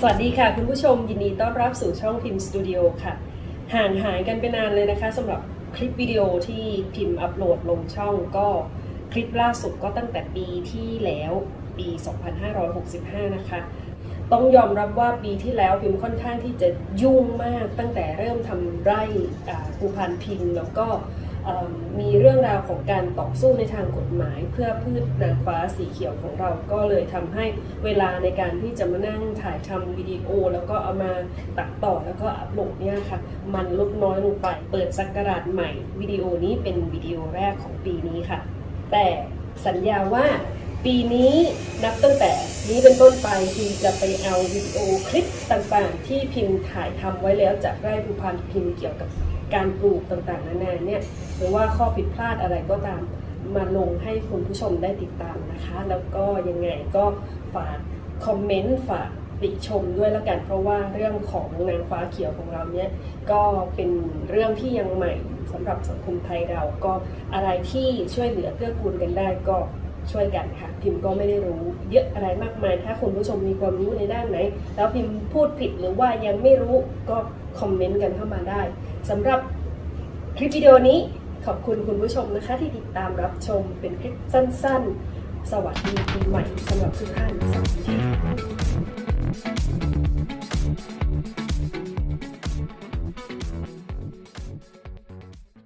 สวัสดีค่ะ คุณผู้ชมยินดีต้อนรับสู่ช่องพิมพ์สตูดิโอค่ะ ห่างหายกันไปนานเลยนะคะสำหรับคลิปวิดีโอที่พิมพ์อัปโหลดลงช่องก็คลิปล่าสุดก็ตั้งแต่ปีที่แล้วปี 2565 นะคะ ต้องยอมรับว่าปีที่แล้วพิมพ์ค่อนข้างที่จะยุ่งมากตั้งแต่เริ่มทำไร่อ่าภูพานพิมพ์แล้วก็ มีเรื่องราวของการต่อสู้ในทางกฎหมาย เพื่อพืชนางฟ้าสีเขียวของเราก็เลยทำให้เวลาในการที่จะมานั่งถ่ายทำวิดีโอ แล้วก็เอามาตัดต่อแล้วก็อัปโหลดเนี่ยค่ะมันลดน้อยลงไปเปิดสักการะใหม่วิดีโอนี้เป็นวิดีโอแรกของปีนี้ค่ะ แต่สัญญาว่าปีนี้นับตั้งแต่นี้เป็นต้นไปพิมจะไปเอาวิดีโอคลิปต่างๆ ที่พิมพ์ถ่ายทำไว้แล้วจากไร่ภูพานพิมพ์เกี่ยวกับ การปลูกต่างๆนานาเนี่ยหรือว่าข้อผิดพลาดอะไรก็ตามมาลงให้คุณผู้ชมได้ติดตามนะคะ แล้วก็ยังไงก็ฝากคอมเมนต์ฝากติชมด้วยแล้วกันเพราะว่าเรื่องของนางฟ้าเขียวของเราเนี่ยก็เป็นเรื่องที่ยังใหม่สำหรับสังคมไทยเราก็อะไรที่ช่วยเหลือเกื้อกูลกันได้ก็ช่วยกันค่ะพิมพ์ก็ไม่ได้รู้เยอะอะไรมากมาย ถ้าคุณผู้ชมมีความรู้ในด้านไหน แล้วพิมพ์พูดผิดหรือว่ายังไม่รู้ก็คอมเมนต์กันเข้ามาได้ สำหรับคลิปวิดีโอนี้ขอบคุณคุณผู้ชมนะคะ ที่ติดตามรับชมเป็นคลิปสั้น ๆ สวัสดีปีใหม่สำหรับทุกท่านสวัสดีค่ะ